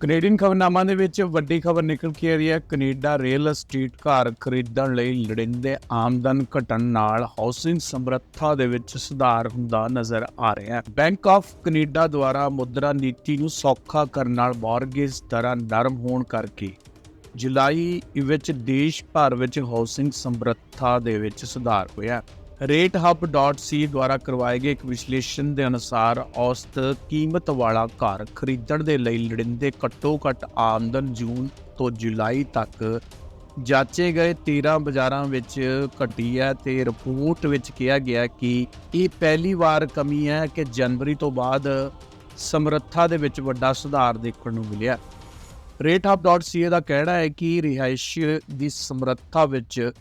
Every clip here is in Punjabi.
ਕੈਨੇਡੀਅਨ ਖਬਰਨਾਮਾ ਦੇ ਵਿੱਚ ਵੱਡੀ ਖਬਰ ਨਿਕਲ ਕੇ ਆ ਰਹੀ ਹੈ। ਕੈਨੇਡਾ ਰੀਅਲ ਅਸਟੇਟ ਘਰ ਖਰੀਦਣ ਲਈ ਲੋੜੀਂਦੇ ਆਮਦਨ ਘਟਣ ਨਾਲ ਹਾਊਸਿੰਗ ਸਮਰੱਥਾ ਦੇ ਵਿੱਚ ਸੁਧਾਰ ਹੁੰਦਾ ਨਜ਼ਰ ਆ ਰਿਹਾ ਹੈ। ਬੈਂਕ ਆਫ ਕੈਨੇਡਾ ਦੁਆਰਾ ਮੁਦਰਾ ਨੀਤੀ ਨੂੰ ਸੌਖਾ ਕਰਨ ਨਾਲ ਮਾਰਗੇਜ ਦਰਾਂ ਨਰਮ ਹੋਣ ਕਰਕੇ ਜੁਲਾਈ ਵਿੱਚ ਦੇਸ਼ ਭਰ ਵਿੱਚ ਹਾਊਸਿੰਗ ਸਮਰੱਥਾ ਦੇ ਵਿੱਚ ਸੁਧਾਰ ਹੋਇਆ ratehub.c ਦੁਆਰਾ ਕਰਵਾਏ ਗਏ ਇੱਕ ਵਿਸ਼ਲੇਸ਼ਣ ਦੇ ਅਨੁਸਾਰ ਔਸਤ ਕੀਮਤ ਵਾਲਾ ਘਰ ਖਰੀਦਣ ਦੇ ਲਈ ਲੋੜੀਂਦੇ ਘੱਟੋ-ਘੱਟ ਆਮਦਨ ਜੂਨ ਤੋਂ ਜੁਲਾਈ ਤੱਕ ਜਾਂਚੇ ਗਏ 13 ਬਾਜ਼ਾਰਾਂ ਵਿੱਚ ਘਟੀ ਹੈ ਤੇ ਰਿਪੋਰਟ ਵਿੱਚ ਕਿਹਾ ਗਿਆ ਕਿ ਇਹ ਪਹਿਲੀ ਵਾਰ ਕਮੀ ਹੈ ਕਿ ਜਨਵਰੀ ਤੋਂ ਬਾਅਦ ਸਮਰੱਥਾ ਦੇ ਵਿੱਚ ਵੱਡਾ ਸੁਧਾਰ ਦੇਖਣ ਨੂੰ ਮਿਲਿਆ। ratehub.ca ਦਾ ਕਹਿਣਾ ਹੈ ਕਿ ਰਿਹਾਇਸ਼ ਦੀ ਸਮਰੱਥਾ ਵਿੱਚ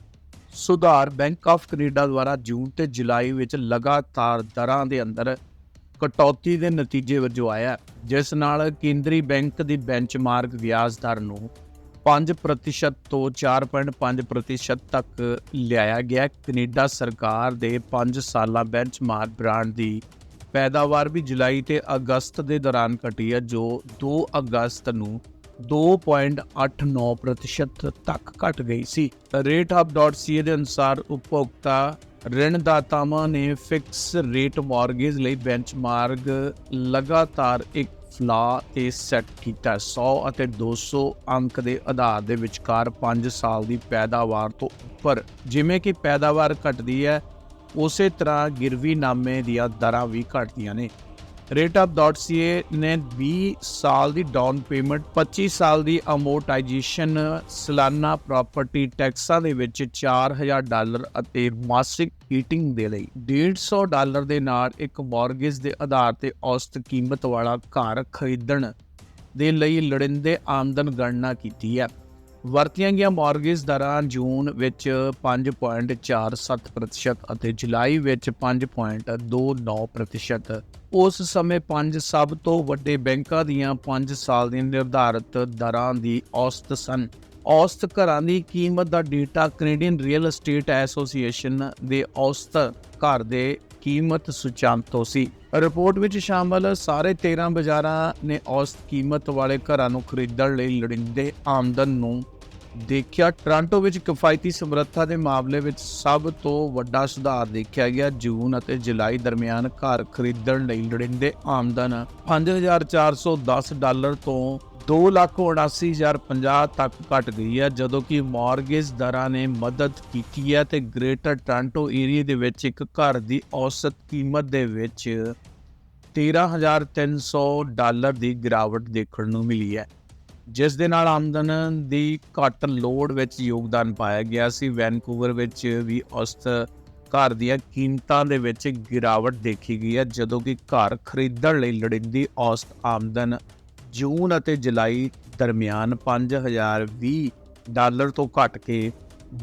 ਸੁਧਾਰ ਬੈਂਕ ਆਫ ਕੈਨੇਡਾ ਦੁਆਰਾ ਜੂਨ ਤੇ ਜੁਲਾਈ ਵਿੱਚ ਲਗਾਤਾਰ ਦਰਾਂ ਦੇ ਅੰਦਰ ਕਟੌਤੀ ਦੇ ਨਤੀਜੇ ਵਜੋਂ ਆਇਆ ਜਿਸ ਨਾਲ ਕੇਂਦਰੀ ਬੈਂਕ ਦੀ ਬੈਂਚਮਾਰਕ ਵਿਆਜ ਦਰ ਨੂੰ 5% ਤੋਂ 4.5% ਤੱਕ ਲਿਆਇਆ ਗਿਆ ਹੈ। ਕੈਨੇਡਾ ਸਰਕਾਰ ਦੇ 5 ਸਾਲਾ ਬੈਂਚਮਾਰਕ ਬ੍ਰਾਂਡ ਦੀ ਪੈਦਾਵਾਰ ਵੀ ਜੁਲਾਈ ਤੇ ਅਗਸਤ ਦੇ ਦੌਰਾਨ ਘਟੀ ਹੈ, ਜੋ 2 ਅਗਸਤ ਨੂੰ 2.89% ਤੱਕ ਘਟ ਗਈ ਸੀ। ratehub.ca ਦੇ ਅਨੁਸਾਰ ਉਪਭੋਗਤਾ ਰਿਣਦਾਤਾਵਾਂ ਨੇ ਫਿਕਸ ਰੇਟ ਮਾਰਗੇਜ ਲਈ ਬੈਂਚਮਾਰਕ ਲਗਾਤਾਰ ਇੱਕ ਫਲਾ ਤੇ ਸੈੱਟ ਕੀਤਾ 100 ਅਤੇ 200 ਅੰਕ ਦੇ ਆਧਾਰ ਦੇ ਵਿਚਕਾਰ 5 ਸਾਲ ਦੀ ਪੈਦਾਵਾਰ ਤੋਂ ਉੱਪਰ। ਜਿਵੇਂ ਕਿ ਪੈਦਾਵਾਰ ਘਟਦੀ ਹੈ, ਉਸੇ ਤਰ੍ਹਾਂ ਗਿਰਵੀ ਨਾਮੇ ਦੀਆਂ ਦਰਾਂ ਵੀ ਘਟਦੀਆਂ ਨੇ। rateup.ca ਨੇ 20 ਸਾਲ ਦੀ ਡਾਊਨ ਪੇਮੈਂਟ 25 ਸਾਲ ਦੀ ਅਮੋਰਟਾਈਜੇਸ਼ਨ ਸਾਲਾਨਾ ਪ੍ਰਾਪਰਟੀ ਟੈਕਸਾਂ ਦੇ ਵਿੱਚ 4000 ਡਾਲਰ ਅਤੇ ਮਾਸਿਕ ਹੀਟਿੰਗ ਦੇ ਲਈ 150 ਡਾਲਰ ਦੇ ਨਾਲ ਇੱਕ ਮਾਰਗੇਜ ਦੇ ਆਧਾਰ ਤੇ ਔਸਤ ਕੀਮਤ ਵਾਲਾ ਘਰ ਖਰੀਦਣ ਦੇ ਲਈ ਲੋੜੀਂਦੇ ਆਮਦਨ ਗਣਨਾ ਕੀਤੀ ਹੈ। ਵਰਤੀਆਂ ਗਈਆਂ ਮਾਰਗੇਜ ਦਰਾਂ ਜੂਨ ਵਿੱਚ 5.47% ਅਤੇ ਜੁਲਾਈ ਵਿੱਚ 5.29% ਉਸ ਸਮੇਂ ਪੰਜ ਸਭ ਤੋਂ ਵੱਡੇ ਬੈਂਕਾਂ ਦੀਆਂ 5 ਸਾਲ ਦੀਆਂ ਨਿਰਧਾਰਤ ਦਰਾਂ ਦੀ ਔਸਤ ਸਨ। ਔਸਤ ਘਰਾਂ ਦੀ ਕੀਮਤ ਦਾ data Canadian real estate association ਦੇ ਔਸਤ ਘਰ ਦੇ ਕੀਮਤ ਸੂਚਾਂਕ ਤੋਂ ਸੀ। ਰਿਪੋਰਟ ਵਿੱਚ ਸ਼ਾਮਲ ਸਾਰੇ 13 ਬਾਜ਼ਾਰਾਂ ਨੇ ਔਸਤ ਕੀਮਤ ਵਾਲੇ ਘਰਾਂ ਨੂੰ ਖਰੀਦਣ ਲਈ ਲੋੜੀਂਦੇ ਆਮਦਨ ਨੂੰ ਦੇਖਿਆ। ਟੋਰਾਂਟੋ ਵਿੱਚ ਕਿਫਾਇਤੀ ਸਮਰੱਥਾ ਦੇ ਮਾਮਲੇ ਵਿੱਚ ਸਭ ਤੋਂ ਵੱਡਾ ਸੁਧਾਰ ਦੇਖਿਆ ਗਿਆ। ਜੂਨ ਅਤੇ ਜੁਲਾਈ ਦਰਮਿਆਨ ਘਰ ਖਰੀਦਣ ਲਈ ਲੋੜੀਂਦੇ ਆਮਦਨ 5410 ਡਾਲਰ ਤੋਂ 279050 ਤੱਕ ਘਟ ਗਈ ਹੈ, ਜਦੋਂ ਕਿ ਮਾਰਗੇਜ ਦਰਾਂ ਨੇ ਮਦਦ ਕੀਤੀ ਹੈ ਤੇ ਗ੍ਰੇਟਰ ਟੋਰਾਂਟੋ ਏਰੀਆ ਦੇ ਵਿੱਚ ਇੱਕ ਘਰ ਦੀ ਔਸਤ ਕੀਮਤ ਦੇ ਵਿੱਚ 13300 ਡਾਲਰ ਦੀ ਗਿਰਾਵਟ ਦੇਖਣ ਨੂੰ ਮਿਲੀ ਹੈ। ਜਿਸ ਦੇ ਨਾਲ ਆਮਦਨ ਦੀ ਘੱਟ ਲੋੜ ਵਿੱਚ ਯੋਗਦਾਨ ਪਾਇਆ ਗਿਆ ਸੀ। ਵੈਨਕੂਵਰ ਵਿੱਚ ਵੀ ਔਸਤ ਘਰ ਦੀਆਂ ਕੀਮਤਾਂ ਦੇ ਵਿੱਚ ਗਿਰਾਵਟ ਦੇਖੀ ਗਈ ਹੈ, ਜਦੋਂ ਕਿ ਘਰ ਖਰੀਦਣ ਲਈ ਲੋੜੀਂਦੀ ਔਸਤ ਆਮਦਨ ਜੂਨ ਅਤੇ ਜੁਲਾਈ ਦਰਮਿਆਨ 5020 ਡਾਲਰ ਤੋਂ ਘਟ ਕੇ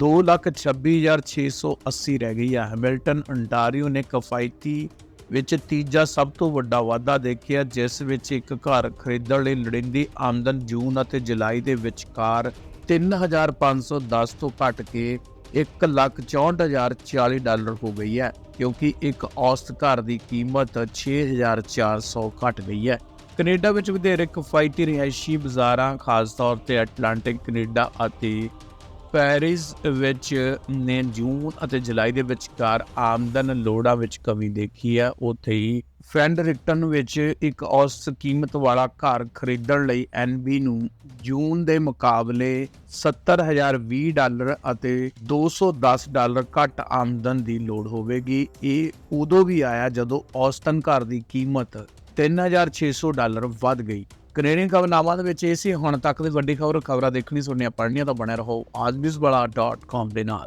226680 ਰਹਿ ਗਈ ਹੈ ਹੈਮਿਲਟਨ ਅੰਟਾਰੀਓ ਨੇ ਕਫਾਇਤੀ ਵਿੱਚ ਤੀਜਾ ਸਭ ਤੋਂ ਵੱਡਾ ਵਾਧਾ ਦੇਖਿਆ, ਜਿਸ ਵਿੱਚ ਇੱਕ ਘਰ ਖਰੀਦਣ ਲਈ ਲੋੜੀਂਦੀ ਆਮਦਨ ਜੂਨ ਅਤੇ ਜੁਲਾਈ ਦੇ ਵਿਚਕਾਰ 3510 ਤੋਂ ਘਟ ਕੇ 164040 ਡਾਲਰ ਹੋ ਗਈ ਹੈ, ਕਿਉਂਕਿ ਇੱਕ ਔਸਤ ਘਰ ਦੀ ਕੀਮਤ 6400 ਘਟ ਗਈ ਹੈ। ਕੈਨੇਡਾ ਵਿੱਚ ਵਧੇਰੇ ਕਿਫਾਇਤੀ ਰਿਹਾਇਸ਼ੀ ਬਾਜ਼ਾਰਾਂ, ਖਾਸ ਤੌਰ ਤੇ ਐਟਲਾਂਟਿਕ, ਕੈਨੇਡਾ ਅਤੇ ਪੈਰਿਸ ਵਿੱਚ ਨੇ ਜੂਨ ਅਤੇ ਜੁਲਾਈ ਦੇ ਵਿਚਕਾਰ ਆਮਦਨ ਲੋੜਾਂ ਵਿੱਚ ਕਮੀ ਦੇਖੀ ਹੈ। ਉੱਥੇ ਹੀ ਫੈਂਡਰਿਕਟਨ ਵਿੱਚ ਇੱਕ ਔਸਤ ਕੀਮਤ ਵਾਲਾ ਘਰ ਖਰੀਦਣ ਲਈ ਐਨਬੀ ਨੂੰ ਜੂਨ ਦੇ ਮੁਕਾਬਲੇ 70020 ਡਾਲਰ ਅਤੇ 210 ਡਾਲਰ ਘੱਟ ਆਮਦਨ ਦੀ ਲੋੜ ਹੋਵੇਗੀ। ਇਹ ਉਦੋਂ ਵੀ ਆਇਆ ਜਦੋਂ ਔਸਤਨ ਘਰ ਦੀ ਕੀਮਤ 3600 ਡਾਲਰ ਵੱਧ ਗਈ। ਕੈਨੇਡੀਅਨ ਖਬਰਨਾਮਾ ਦੇ ਵਿੱਚ ਇਹ ਸੀ, ਹੁਣ ਤੱਕ ਦੀ ਵੱਡੀ ਖਬਰ, ਖਬਰਾਂ ਦੇਖਣੀ ਸੁਣਨੀਆਂ, ਪੜ੍ਹਨੀਆਂ ਤਾਂ ਬਣੇ ਰਹੋ। ਆਜਮਿਸਬਲਾ.com ਦੇ ਨਾਲ।